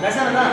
来，三个蛋。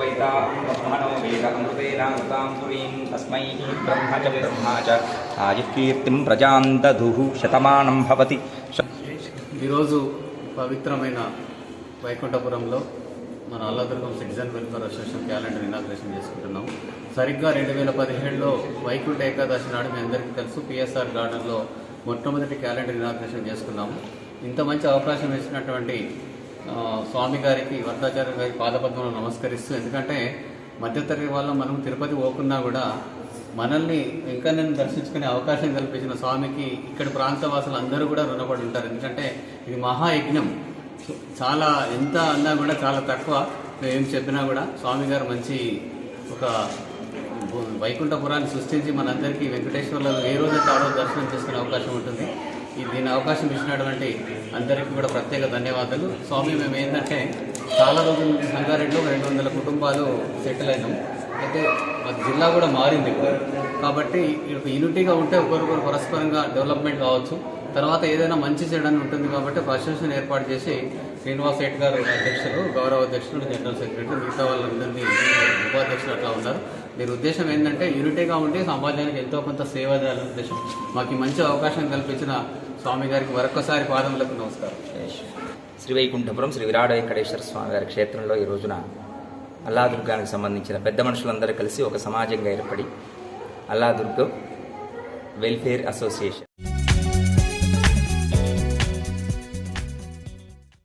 వీరా శిశులవయవక్షయస్య యోవైతా బ్రహ్మణో వేద అమృతేనామృతాం పురీం తస్మై శతమానం భవతి ఈరోజు పవిత్రమైన వైకుంఠపురంలో మన Alladurgam citizen welfare association calendar inauguration చేసుకుంటున్నాం. సరిగ్గా రెండు వేల పదిహేడులో వైకుంఠ ఏకాదశి నాడు మీ అందరికీ తెలుసు పిఎస్ఆర్ గార్డెన్లో మొట్టమొదటి క్యాలెండర్ ఇనాగ్రేషన్ చేసుకున్నాము. ఇంత మంచి అవకాశం ఇచ్చినటువంటి స్వామి గారికి వరదాచార్య గారి పాదపద్మంలో నమస్కరిస్తూ ఎందుకంటే మధ్యతరగతి వల్ల మనం తిరుపతి పోకున్నా కూడా మనల్ని వెంకన్నని దర్శించుకునే అవకాశం కల్పించిన స్వామికి ఇక్కడ ప్రాంతవాసులు అందరూ కూడా రుణపడి ఉంటారు. ఎందుకంటే ఇది మహాయజ్ఞం. చాలా ఎంత అన్నా కూడా చాలా తక్కువ. ఏం చెప్పినా కూడా స్వామి గారు మంచి ఒక వైకుంఠపురాన్ని సృష్టించి మనందరికీ వెంకటేశ్వర్లో ఏ రోజు తాడో దర్శనం చేసుకునే అవకాశం ఉంటుంది. దీని అవకాశం ఇచ్చినటువంటి అందరికీ కూడా ప్రత్యేక ధన్యవాదాలు. స్వామి మేము ఏంటంటే చాలా రోజుల నుంచి సంగారెడ్డిలో రెండు వందల కుటుంబాలు సెటిల్ అయినాం. అయితే మా జిల్లా కూడా మారింది. కాబట్టి యూనిటీగా ఉంటే ఒకరికొకరు పరస్పరంగా డెవలప్మెంట్ కావచ్చు. తర్వాత ఏదైనా మంచి చేయడానికి ఉంటుంది కాబట్టి ఒక అసోసియేషన్ ఏర్పాటు చేసి శ్రీనివాస్ రెడ్డి గారు అధ్యక్షులు గౌరవ అధ్యక్షులు జనరల్ సెక్రటరీ మిగతా వాళ్ళందరినీ ఉపాధ్యక్షులు అట్లా ఉన్నారు. దీని ఉద్దేశం ఏంటంటే యూనిటీగా ఉండి సమాజానికి ఎంతో కొంత సేవ చేయాలనే ఉద్దేశం. మాకు మంచి అవకాశం కల్పించిన స్వామి గారికి మరొకసారి పాదములకు నమస్కారం. శ్రీ వైకుంఠపురం శ్రీ విరాడ వెంకటేశ్వర స్వామి గారి క్షేత్రంలో ఈ రోజున అల్లాదుర్గానికి సంబంధించిన పెద్ద మనుషులందరూ కలిసి ఒక సమాజంగా ఏర్పడి అల్లాదుర్గం వెల్ఫేర్ అసోసియేషన్.